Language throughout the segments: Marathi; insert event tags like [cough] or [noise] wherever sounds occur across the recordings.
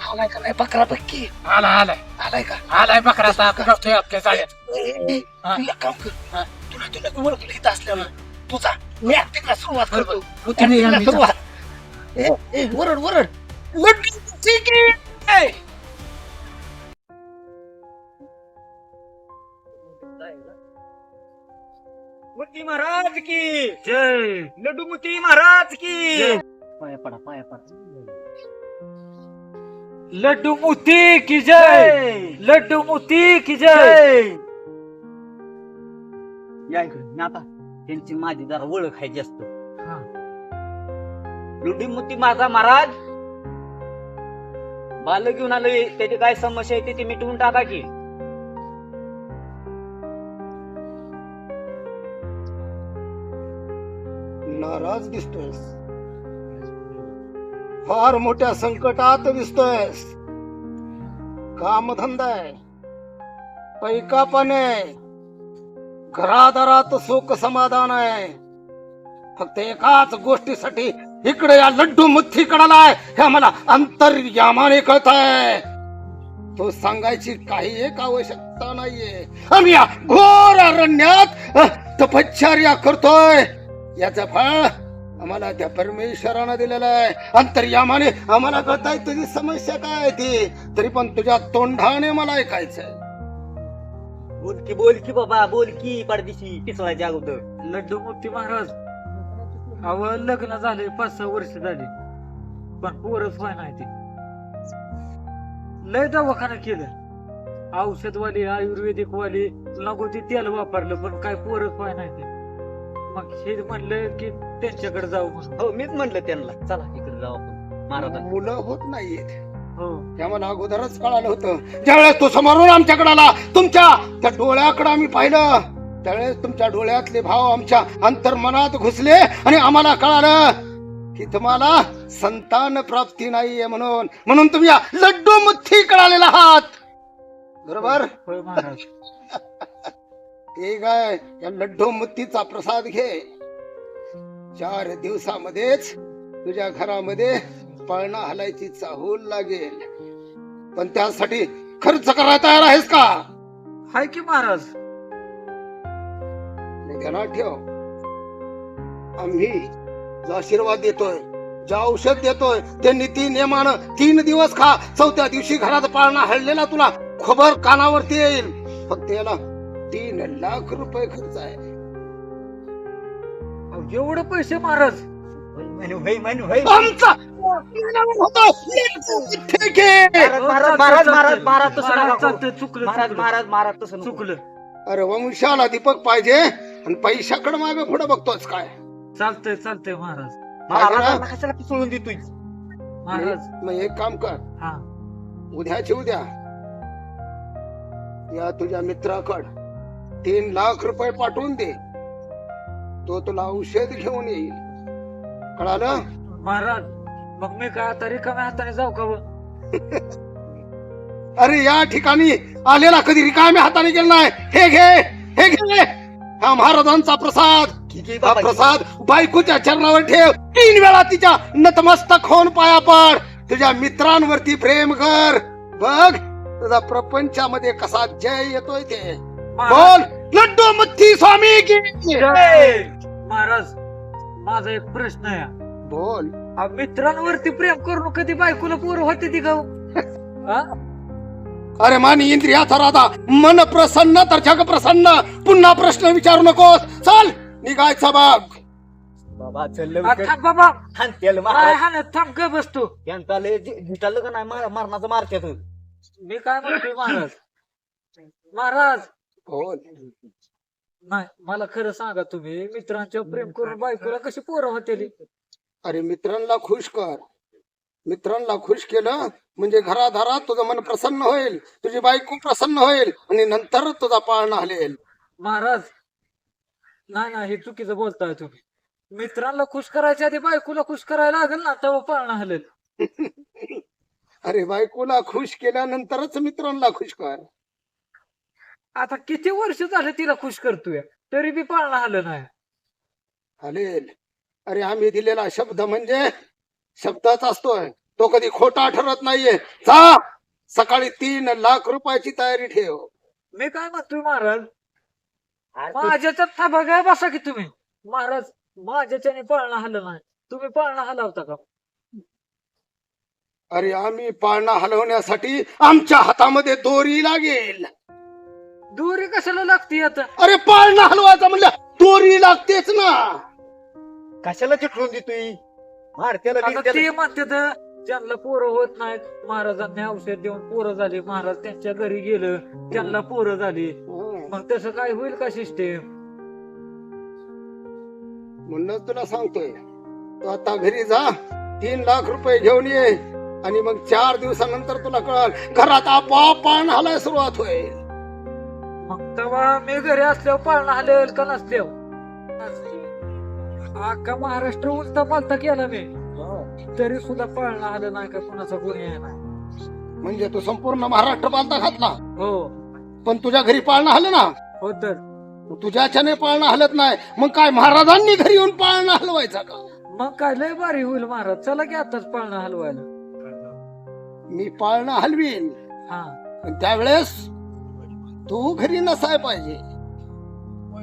आलाय का नाही? बकरा बक्की आला आलाय. आलाय का? आलाय बकरा आता बघतोय आपल्या चाळ्यात ए, ए, हा. तू एक काम कर. हा. तुला तुला मी ओळखलं इथं असल्यावर. तुझा मी ऍक्टिंगला सुरुवात करतो. तू आणि acting ला आम्ही- सुरुवात. ए, ए, वरड वरड. लड्डू चिकी ए. मुती महाराज की. जय. लड्डू मुती महाराज की. पाया पडा पाया पडा. लड्डू मोती की जय लड्डू मोती की जय. या इकडे आता त्यांची माझी जरा ओळख आहे जास्त. हा. लड्डू मुती माझा महाराज बाल घेऊन आलोय त्याची काय समस्या आहे ती मिटवून टाका की नाराज दिसतोयस. फार मोठ्या संकटात दिसतोयस कामधंदा आहे. पैका पण आहे घरादारात सुख समाधान आहे. फक्त एकाच गोष्टीसाठी इकडे या लड्डू मुथ्थी कडालाय हे मला अंतर्यामाने कळत आहे तो सांगायची काही एक आवश्यकता नाहीये. आम्ही या घोर अरण्यात तपश्चर्या करतोय. याचं फळ आम्हाला त्या परमेश्वरानं दिलेलं आहे. अंतर्यामाने आम्हाला कळताय तुझी समस्या काय आहे ती. तरी पण तुझ्या तोंडाने मला ऐकायचंय. बोल की बोल की बाबा बोल की पडदिशी पिसवायच्या अगोदर. लड्डू मोती महाराज अव लग्न झाले पाच सहा वर्ष झाली. पण पोरच व्हाय नाही ते. लय दवाखाना केलं. औषधवाली आयुर्वेदिक वाली नको ते तेल वापरलं पण काय पोरच व्हाय नाही ते. मग हे म्हणलं की त्यांच्याकडे जाऊ हो मीच म्हणलं त्यांना. चला इकडे जाऊ आपण. महाराज. मुलं होत नाहीयेत हो. ते आम्हाला अगोदरच कळालं होतं. ज्यावेळेस तो समोरून आमच्याकडे आला तुमच्या त्या डोळ्याकडे आम्ही पाहिलं. त्यावेळेस तुमच्या डोळ्यातले भाव आमच्या अंतर्मनात घुसले आणि आम्हाला कळालं की तुम्हाला संतान प्राप्ती नाहीये म्हणून. म्हणून तुम्ही या लड्डू मुठ्ठी कळालेला आहात. बरोबर? [laughs] ठीक आहे या लड्डू मुत्तीचा प्रसाद घे. चार दिवसामध्येच तुझ्या घरामध्ये पळणा हलायची चाहूल लागेल. पण त्यासाठी खर्च करायला तयार आहेस का? हाय की महाराज. ध्यानात ठेव. आम्ही जो आशीर्वाद देतोय जे औषध देतोय ते नीती नियमानं तीन दिवस खा. चौथ्या दिवशी घरात पाळणा हळलेला तुला खबर कानावरती येईल. फक्त याला तीन लाख रुपये खर्च आहे. एवढं पैसे महाराज. आमचा तसं नका करू. चालतंय, चुकलं महाराज चुकलं. महाराज महाराज तसं नको. चुकलं. अरे वंशाला दीपक पाहिजे आणि पैशाकडे मागे पुढे बघतोच काय? चालतंय चालतंय महाराज. महाराजांना कशाला पिसळून देतोय? महाराज. मग एक काम कर. हा. उद्याची उद्या या तुझ्या मित्राकड तीन लाख रुपये पाठवून दे. तो तुला औषध घेऊन येईल. कळालं? महाराज मग मी काय आता रिकाम्या हाताने जाऊ का व? अरे या ठिकाणी आलेला कधी रिकाम्या हाताने गेला नाही. हे घे हे घे. हा महाराजांचा प्रसाद. हा बाबा प्रसाद बायकोच्या चरणावर ठेव. तीन वेळा तिच्या नतमस्तक होऊन पाया पड. तुझ्या मित्रांवरती प्रेम कर. बघ तुझा प्रपंचामध्ये कसा जय येतोय ते. बोल. लड्डू मुथ्थी स्वामी की. जय! महाराज माझा एक प्रश्न आहे. बोल. आ, मित्रांवरती प्रेम करून कधी बायकोला पोर होते ती गाव [laughs] अरे मानी इंद्रियाचा राधा. मन प्रसन्न तर जग प्रसन्न. पुन्हा प्रश्न विचारू नकोस. चल निघायचा बाग बाबा चल लवकर. थांब बाबा. त्याला काय महाराज हा ना थांब ग बसतो. त्यांचा लय जी- झिटालं का नाही? मार- मरणाचं मारत्यात मी काय म्हणतोय महाराज? महाराज बोल नाही मला खरं सांगा तुम्ही मित्रांच्या प्रेम करून बायकोला कशी पोरं होते अरे मित्रांना खुश कर. मित्रांना खुश केलं म्हणजे घराधारात तुझं मन प्रसन्न होईल तुझी बायको प्रसन्न होईल आणि नंतर तुझा पाळणा हलेल महाराज नाही नाही हे चुकीचं बोलताय तुम्ही. मित्रांना खुश करायच्या आधी बायकोला खुश करायला लागेल ना तेव्हा पाळणा हलेल [laughs] अरे बायकोला खुश केल्यानंतरच मित्रांना खुश कर. आता किती वर्ष झाले तिला खुश करतोय? तरी बी पाळणा हलं नाही. हलेल अरे आम्ही दिलेला शब्द म्हणजे शब्दच असतोय. तो कधी खोटा ठरत नाहीये. जा सकाळी तीन लाख रुपयाची तयारी ठेव. मी काय म्हणतोय महाराज? माझ्याच्यात थांबा काय बसा की तुम्ही. महाराज माझ्याच्याने पाळणा हल्लं नाही. तुम्ही पाळणा हलवता का? अरे आम्ही पाळणा हलवण्यासाठी आमच्या हातामध्ये दोरी लागेल. दोरी कशाला लागते आता? अरे पाळणा हलवायचा म्हणलं दोरी लागतेच ना. कशाला चिटकून देतोय? मारत्याला आता बिरत्याला. ते म्हणतात त्यांना पोरं होत नाहीत महाराजांनी औषध देऊन पोरं झाली. महाराज त्यांच्या घरी गेलं त्यांना पोरं झाली. मग तसं काय होईल का सिस्टेम म्हणूनच तुला सांगतोय तू आता घरी जा तीन लाख रुपये घेऊन ये आणि मग चार दिवसानंतर तुला कळल घरात आपोआप पाळणा हलाय सुरुवात होईल. मग मी घरी असल्यावर पाळणा हलेल का नसल्यावर अख्खा महाराष्ट्र उलटा पालता केला मी. तरी सुद्धा पाळणा आलं नाही का कुणाचा गुन्हे आहे नाही. म्हणजे तू संपूर्ण महाराष्ट्र पालता घातला? हो. पण तुझ्या घरी पाळणा हलं ना? हो तर. तुझ्याच्याने पाळणा हलत नाही. मग काय महाराजांनी घरी येऊन पाळणा हलवायचा का? मग काय लय भारी होईल महाराज. चला की आताच पाळणा हलवायला. मी पाळणा हलवीन. हा. त्यावेळेस तू घरी नसाय पाहिजे.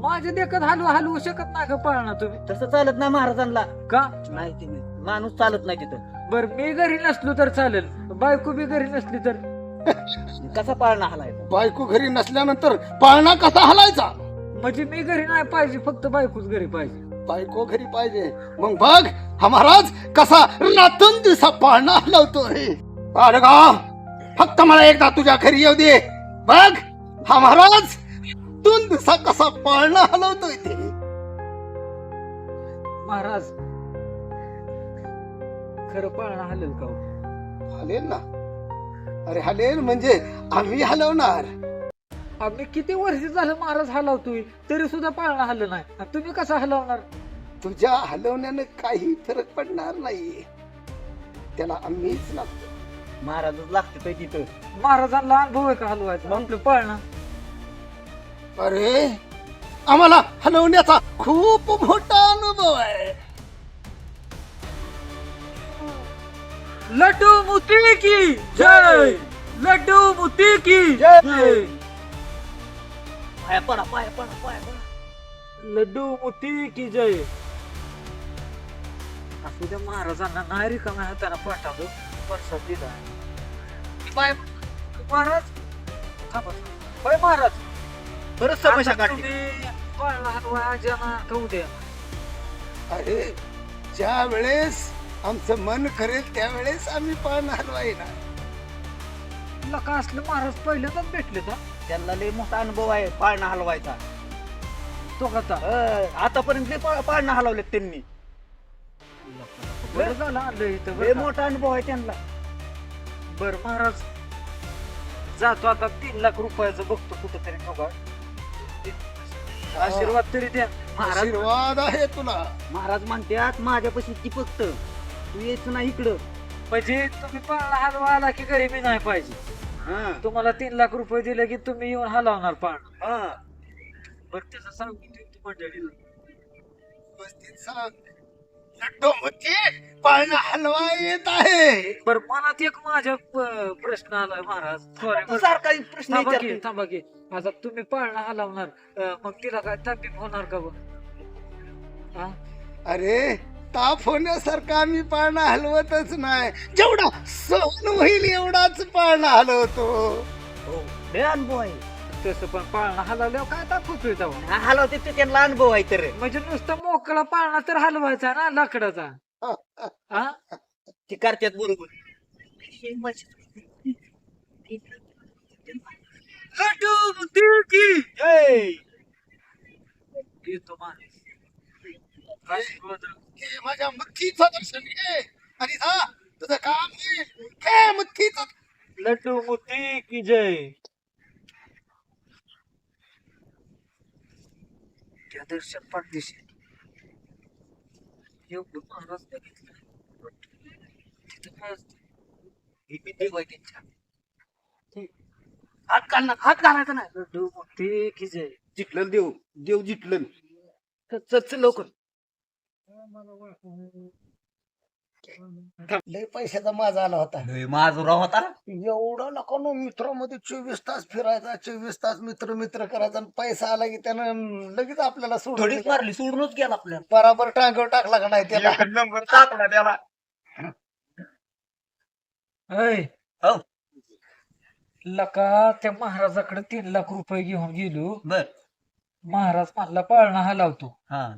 माझ्या देखत हलवू हलवू शकत नाही का पाळणा तुम्ही? तसं चालत नाही महाराजांना का? नाही ते नाही. माणूस चालत नाही तिथं. बर मी घरी नसलो तर चालेल. बायको बी घरी नसली तर? [laughs] कसा पाळणा हलायचा? बायको घरी नसल्यानंतर पाळणा कसा हलायचा? म्हणजे मी घरी नाही पाहिजे फक्त बायकोच घरी पाहिजे. बायको घरी पाहिजे. मग बघ हा महाराज कसा रातून दिवसा पाळणा हलवतोय. बाळगा फक्त मला एकदा तुझ्या घरी येऊ दे. बघ हा महाराज दोन दिवसा कसा पाळणा हलवतोय ते. महाराज खरं पाळणा हलेल का हो? हलेल ना. अरे हलेल म्हणजे आम्ही हलवणार. आम्ही किती वर्ष झालं महाराज हलवतोय तरी सुद्धा पाळणा हल्लं नाही. आणि तुम्ही कसा हलवणार? तुझ्या हलवण्यानं काही फरक पडणार नाही त्याला आम्हीच लागतो. महाराजच लागते तिथं. महाराजांना अनुभव आहे का हलवायचा? आपलं पाळणा. अरे आम्हाला हलवण्याचा खूप मोठा अनुभव आहे. लड्डू मुती की जय! लड्डू मुती की जय! पाया पडा पाया पडा पाया पडा. लड्डू मुती की जय! असू द्या महाराजांना नाही रिकाम्या हाताने पाठवतो परसाद दिला. बाय. महाराज थांबा. होय महाराज. बरंच समस्या आता काढली तुम्ही पाळणा हलवा आज्याना खाऊ द्या. अरे ज्या वेळेस आमचं मन करेल त्यावेळेस आम्ही पाळणा हलवायला लका असलं महाराज पहिल्यांदाच भेटले का त्यांना लय मोठा अनुभव आहे पाळणा हलवायचा. तो अं, आतापर्यंत लय पा- पाळणा हलवलेत त्यांनी. बरं झालं आणलं इथं लय बरं का? मोठा अनुभव आहे त्यांना. बर महाराज जातो आता तीन लाख रुपयाचं बघतो कुठं तरी बघा आशीर्वाद तरी द्या. महाराज आशीर्वाद आहे तुला. महाराज म्हणतात माझ्यापाशी ती फक्त. तू यायचं नाही इकडं. म्हणजे तुम्ही पाळणा हलवा आला की मी नाही पाहिजे. हा, तुम्हाला तीन लाख रुपये दिले की तुम्ही येऊन हलवणार पाळणा. हा. बरं त्याचं सांगून ठेवतो मंडळीला. व्यवस्थित सांग. लड्डू मुठी पाळणा हलवा येत आहे. बरं मनात एक माझ्या प- प्रश्न आलाय महाराज. Sorry. सारखा प्रश्न थांबा की विचारतोय. थांबा की. आता तुम्ही पाळणा हलवणार अं, मग तिला काय ताकीद होणार का बघ हा? अरे ताप होण्यासारखा आम्ही पाळणा हलवतच नाही. जेवढा सहन होईल एवढाच पाळणा हलवतो. हो, लय अनुभव आहे तसं पण पाळणा हलवल्यावर काय दाखवतोय तेव्हा? हा, हलवते ते त्यांना अनुभव आहे तर. म्हणजे नुसतं मोकळा पाळणा तर हलवायचा ना लाकडाचा. हा? ते करतात बरोबर. येतो माणूस. हे माझ्या मच्छीचं दर्शन घे. आणि जा तुझं काम होईल घे मच्छीचं लड्डू बुद्धी की जय? दर्शन पाठदिशी एवढं महाराज बघितलं तिथं ही देव. हात घालणार हात घालायचा नाही. लड्डू बुद्धी की जय जिंकलं देव. देव जिंकलं चल चल लवकर. लय पैशाचा माझा आला होता. माझा होता एवढा नको मित्रामध्ये चोवीस तास फिरायचा चोवीस तास मित्र मित्र करायचा आणि पैसा आला की त्यानं लगेच आपल्याला सोडून थोडीच मारली सोडूनच गेला आपल्याला. बराबर टांगवर टाकला का नाही त्याला? एक नंबर टाकला त्याला. ऐ. हो. लका त्या महाराजाकडे तीन लाख रुपये घेऊन गेलो. बर. महाराज म्हणला पाळणा हलावतो हा.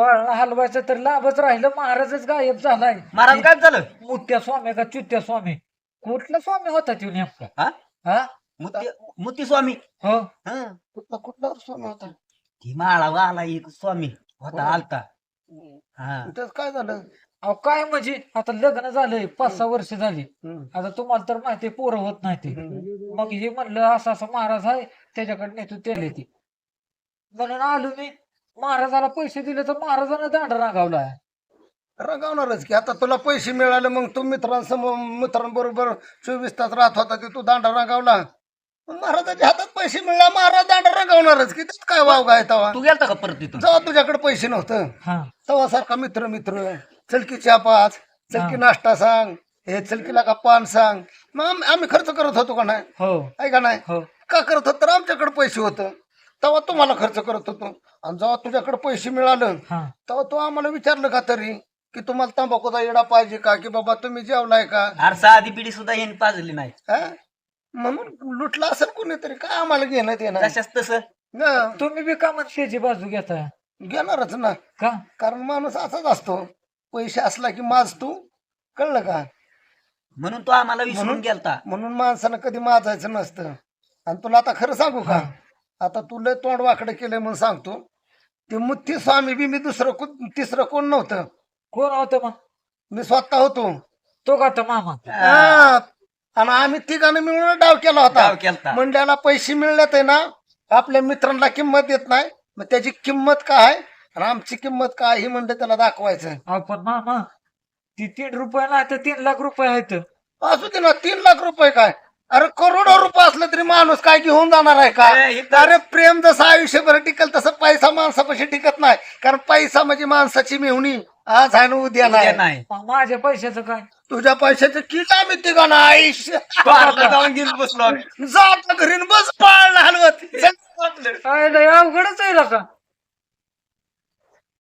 पाळणा हलवायचा तर लाभच राहिलं महाराजच गायब झालाय. महाराज काय झालं? मोठ्या स्वामी का? चुत्या स्वामी. कुठला स्वामी होता तो नेमका? हा? हा? मुत्ती मुत्ती स्वामी. हो. हा? कुठला कुठला सोनं होता? ती माळा आला एक स्वामी होता आलता. हा. त्याच काय झालं? अहो काय म्हणजे? आता लग्न झालंय पाच सहा वर्ष झाली. हम्म. आता तुम्हाला तर माहिती पोरं होत नाही ते मग हे म्हणलं असं असं महाराज आहे त्याच्याकडे नेतो त्याला ती. म्हणून आलो मी. महाराजाला पैसे दिले तर महाराजानं दांड रागावला रंगावणारच की. आता तुला पैसे मिळाले मग तू मित्रांसमोर मित्रांबरोबर चोवीस तास राहत होता ते तू दांडा रंगावला. मग महाराजाच्या हातात पैसे मिळाला महाराज दांडा रंगावणारच की. त्यात काय वाव काय तवा? तू गेलता का परत तिथून जेव्हा तुझ्याकडे पैसे नव्हतं. हा. तवा सारखा मित्र मित्र. चलकी चहा पाच चलकी. नाश्ता सांग हे चलकीला का पान सांग. मग आम- आम्ही खर्च करत होतो का नाही? हो. आहे का नाही? हो. का करत होत? तर आमच्याकडे पैसे होतं. तेव्हा तुम्हाला खर्च करत होतो. आणि जेव्हा तुझ्याकडे पैसे मिळालं हा. तेव्हा तू आम्हाला विचारलं का तरी की तुम्हाला तंबाखूचा येडा पाहिजे का की बाबा तुम्ही जेवलाय का? आरसा आधी पिढी सुद्धा येऊन पाजली नाही. हा? म्हणून लुटला असेल कोणीतरी काय आम्हाला घेणं देणार तशाच तसं? ना, तुम्ही बी का त्याची बाजू घेता. घेणारच ना. का? कारण माणूस असाच असतो. पैसे असला की माज तू. कळलं का? म्हणून तो आम्हाला विसरून म्हणून? गेलता. म्हणून माणसानं कधी माजायचं नसतं. आणि तुला आता खरं सांगू का? आता तू लय तोंड वाकडं केलंय म्हणून सांगतो. ते मुथ्थी स्वामी बी मी दुसरं कोण तिसरं कोण नव्हतं. कोण होतं मग? मी स्वतः होतो. तो का तर मामा? हा. आणि आम्ही तिघांनी मिळून डाव केला होता. डाव केलता. मंडळाला पैसे मिळल्यात आहे ना आपल्या मित्रांना किंमत देत नाही. मग त्याची किंमत काय आहे? आणि आमची किंमत काय ही म्हणलं त्याला दाखवायचं. अहो पण मामा ती तीन रुपये नाही तर तीन लाख रुपये आहेत. असू दे ना तीन लाख रुपये काय? अरे करोडो रुपये असलं तरी माणूस काय घेऊन जाणार आहे का? ए, अरे प्रेम जसं आयुष्यभर टिकल तसं पैसा माणसापाशी टिकत नाही. कारण पैसा म्हणजे माणसाची मेहुणी. आज आहे ना उद्या उद्या नाही. माझ्या पैशाचं काय? तुझ्या पैशाचं किट आम्ही तिघांना आयुष्य पारला जाऊन घेऊन बसलो आम्ही. जा आता घरी न बस पाळणा हलवत काय लय अवघडच आहे का?